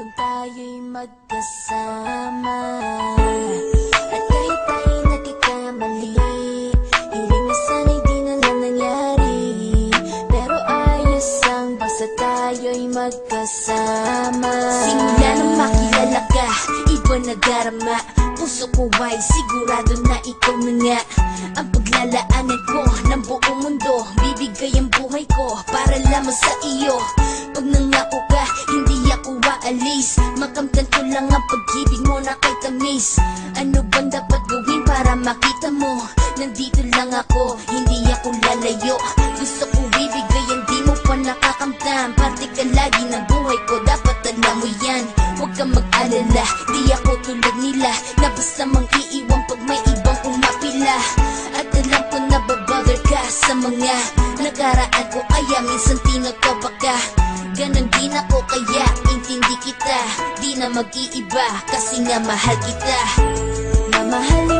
Kung tayo'y magkasama At kahit tayo'y nagkakamali Hiling na sana'y di na nangyari. Pero ayos ang basta tayo'y magkasama. Simula nang makilala ka, iba na darama. Puso ko ay sigurado na ikaw na nga. Ang paglalaanan ko ng buong mundo Bibigay ang buhay ko para lamang sa iyo pag-ibig mo na kay tamis. Ano bang dapat gawin para makita mo? Nandito lang ako, hindi ako lalayo. Gusto ko bibigay ang di mo pa nakakamtan. Parte ka lagi ng buhay ko, dapat alam mo yan. Huwag kang mag-alala, di ako tulad nila. Na basta mang iiwan pag may ibang umapila. At alam ko na babother ka sa mga Nakaraan ko kaya minsan tinatapa ka na mag-iiba kasi nga mahal kita. Mamahalin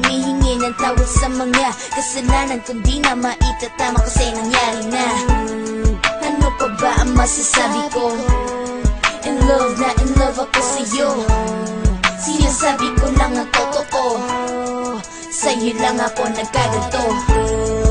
ng sa mga kasalanan Kung di na maitatama kasi nangyari na. Ano pa ba ang masasabi ko? In love na in love ako sa'yo. Sinasabi ko lang ang totoo. Sa'yo lang ako nagkaganto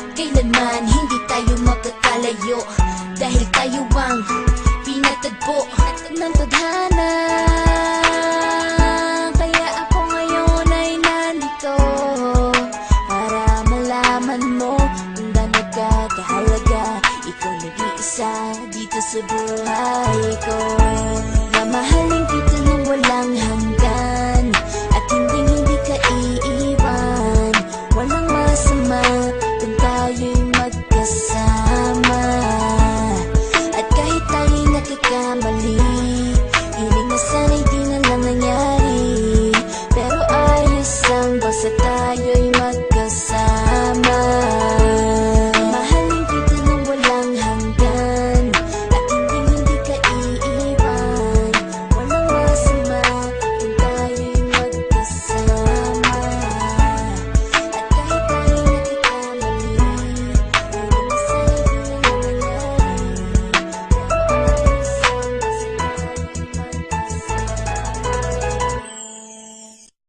Kailanman hindi tayo magkakalayo Dahil tayo ang pinatagpo ng tadhana Kaya ako ngayon ay nandito Para malaman mo kung gaano ka kahalaga. Ikaw nag-iisa dito sa buhay